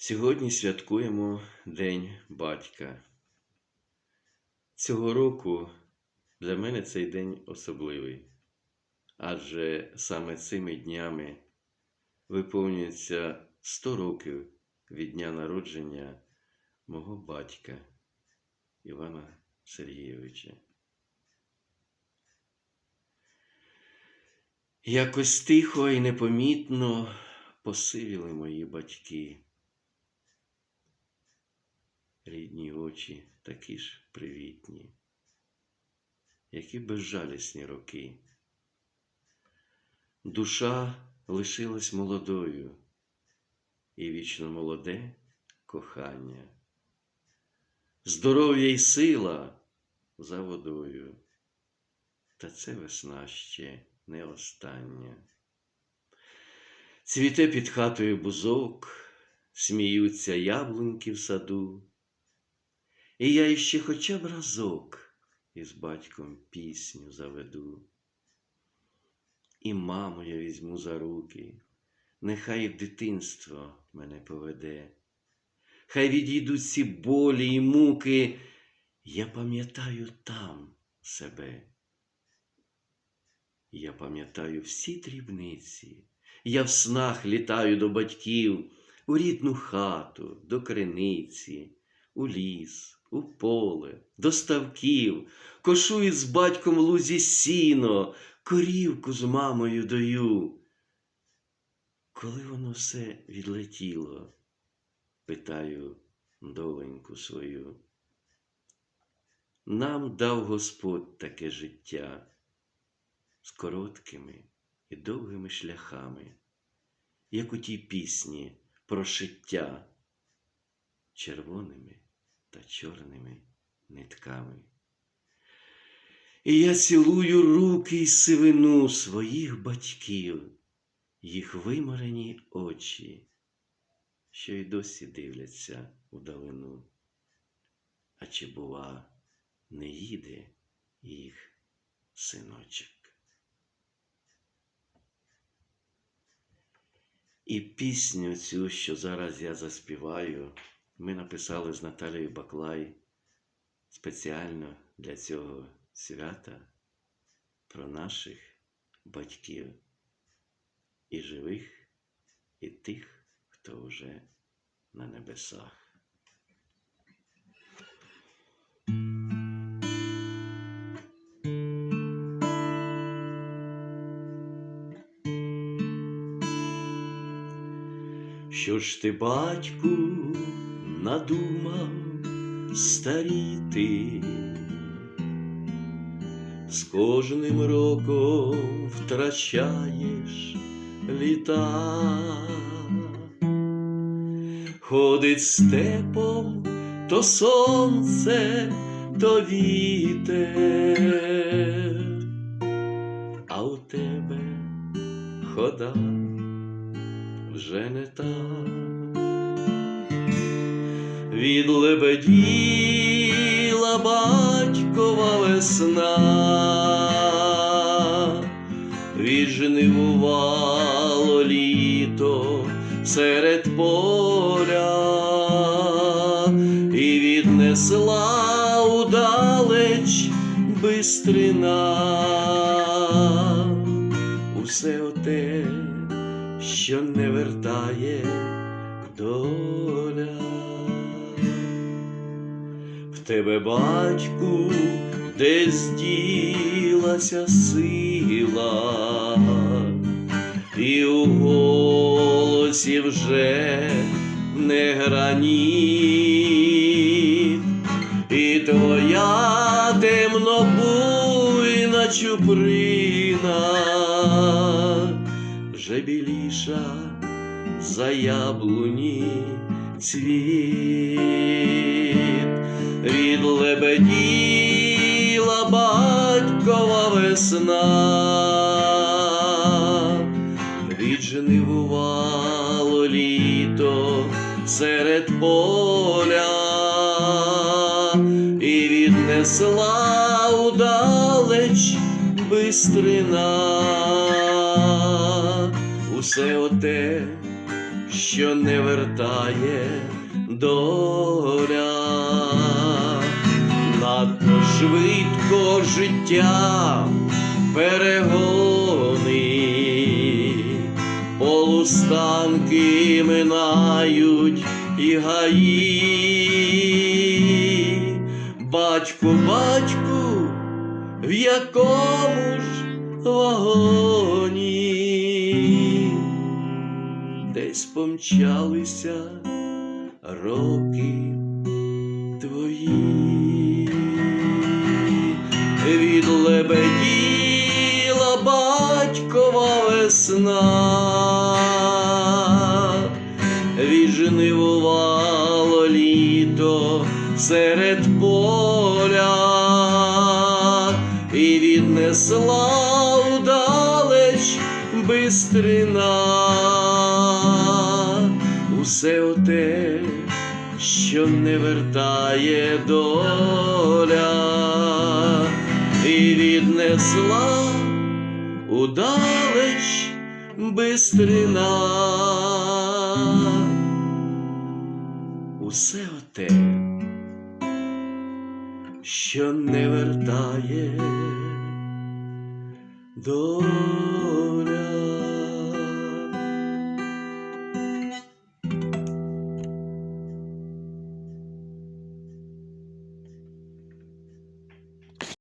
Сьогодні святкуємо День батька. Цього року для мене цей день особливий, адже саме цими днями виповнюється 100 років від дня народження мого батька Івана Сергійовича. Якось тихо і непомітно посивіли мої батьки. Рідні очі такі ж привітні, які безжалісні роки. Душа лишилась молодою, і вічно молоде кохання, здоров'я й сила за водою, та це весна ще не остання. Цвіте під хатою бузок, сміються яблуньки в саду. І я іще хоча б разок із батьком пісню заведу. І маму я візьму за руки, нехай дитинство мене поведе. Хай відійдуть ці болі і муки, я пам'ятаю там себе. Я пам'ятаю всі дрібниці, я в снах літаю до батьків, у рідну хату, до криниці, у ліс у поле, до ставків, кошую з батьком лузі сіно, корівку з мамою дою. Коли воно все відлетіло, питаю доленьку свою. Нам дав Господь таке життя з короткими і довгими шляхами, як у тій пісні про шиття червоними та чорними нитками. І я цілую руки й сивину своїх батьків, їх виморені очі, що й досі дивляться вдалину. А чи, бува, не їде їх синочок? І пісню цю, що зараз я заспіваю, ми написали з Наталією Баклай спеціально для цього свята про наших батьків і живих, і тих, хто вже на небесах. Що ж ти, батьку, надумав старіти, з кожним роком втрачаєш літа, ходить степом то сонце, то вітер, а у тебе хода вже не та. Відлебеділа батькова весна, віджнивувало літо серед поля і віднесла удалеч бистрина усе оте, що не вертає доля. Тебе, батьку, десь ділася сила, і у голосі вже не граніт, і твоя темнобуйна чуприна вже біліша за яблуні цвіт, весна, віджнивувало літо серед поля і віднесла удалеч бистрина. Усе оте, що не вертає доля, надто швидко життя перегони, полустанки минають і гаї, батьку, батьку, в якому ж вагоні? Десь помчалися роки твої, віджнивувало літо серед поля. І віднесла удалеч бистрина. Усе оте, що не вертає доля, і віднесла удалеч бистрина. Усе оте, що не вертає доля.